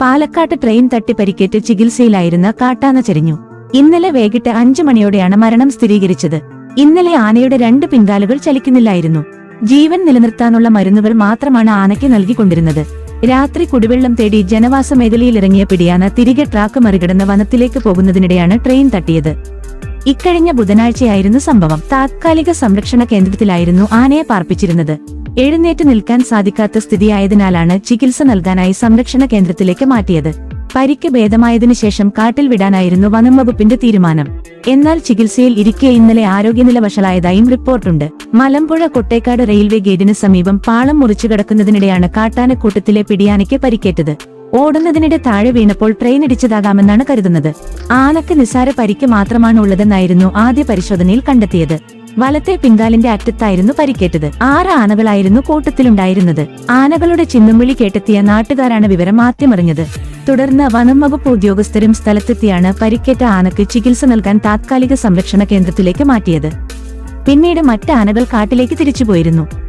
പാലക്കാട്ട് ട്രെയിൻ തട്ടി പരിക്കേറ്റ് ചികിത്സയിലായിരുന്ന കാട്ടാന ചരിഞ്ഞു. ഇന്നലെ വൈകിട്ട് അഞ്ചു മണിയോടെയാണ് മരണം സ്ഥിരീകരിച്ചത്. ഇന്നലെ ആനയുടെ രണ്ട് പിൻകാലുകൾ ചലിക്കുന്നില്ലായിരുന്നു. ജീവൻ നിലനിർത്താനുള്ള മരുന്നുകൾ മാത്രമാണ് ആനയ്ക്ക് നൽകിക്കൊണ്ടിരുന്നത്. രാത്രി കുടിവെള്ളം തേടി ജനവാസ മേഖലയിലിറങ്ങിയ പിടിയാന തിരികെ ട്രാക്ക് മറികടന്ന് വനത്തിലേക്ക് പോകുന്നതിനിടെയാണ് ട്രെയിൻ തട്ടിയത്. ഇക്കഴിഞ്ഞ ബുധനാഴ്ചയായിരുന്നു സംഭവം. താത്കാലിക സംരക്ഷണ കേന്ദ്രത്തിലായിരുന്നു ആനയെ പാർപ്പിച്ചിരുന്നത്. എഴുന്നേറ്റ് നിൽക്കാൻ സാധിക്കാത്ത സ്ഥിതിയായതിനാലാണ് ചികിത്സ നൽകാനായി സംരക്ഷണ കേന്ദ്രത്തിലേക്ക് മാറ്റിയത്. പരിക്ക് ഭേദമായതിനു ശേഷം കാട്ടിൽ വിടാനായിരുന്നു വനം വകുപ്പിന്റെ തീരുമാനം. എന്നാൽ ചികിത്സയിൽ ഇരിക്കെ ഇന്നലെ ആരോഗ്യനില വഷളായതായും റിപ്പോർട്ടുണ്ട്. മലമ്പുഴ കൊട്ടേക്കാട് റെയിൽവേ ഗേറ്റിന് സമീപം പാളം മുറിച്ചു കിടക്കുന്നതിനിടെയാണ് കാട്ടാനക്കൂട്ടത്തിലെ പിടിയാനയ്ക്ക് പരിക്കേറ്റത്. ഓടുന്നതിനിടെ താഴെ വീണപ്പോൾ ട്രെയിൻ ഇടിച്ചതാകാമെന്നാണ് കരുതുന്നത്. ആനക്ക് നിസാര പരിക്ക് മാത്രമാണ് ഉള്ളതെന്നായിരുന്നു ആദ്യ പരിശോധനയിൽ കണ്ടെത്തിയത്. വലത്തെ പിങ്കാലിന്റെ അറ്റത്തായിരുന്നു പരിക്കേറ്റത്. ആറ് ആനകളായിരുന്നു കൂട്ടത്തിലുണ്ടായിരുന്നത്. ആനകളുടെ ചിന്നുംവിളി കേട്ടെത്തിയ നാട്ടുകാരാണ് വിവരം ആദ്യമറിഞ്ഞത്. തുടർന്ന് വനം വകുപ്പ് ഉദ്യോഗസ്ഥരും സ്ഥലത്തെത്തിയാണ് പരിക്കേറ്റ ആനക്ക് ചികിത്സ നൽകാൻ താത്കാലിക സംരക്ഷണ കേന്ദ്രത്തിലേക്ക് മാറ്റിയത്. പിന്നീട് മറ്റ് ആനകൾ കാട്ടിലേക്ക് തിരിച്ചുപോയിരുന്നു.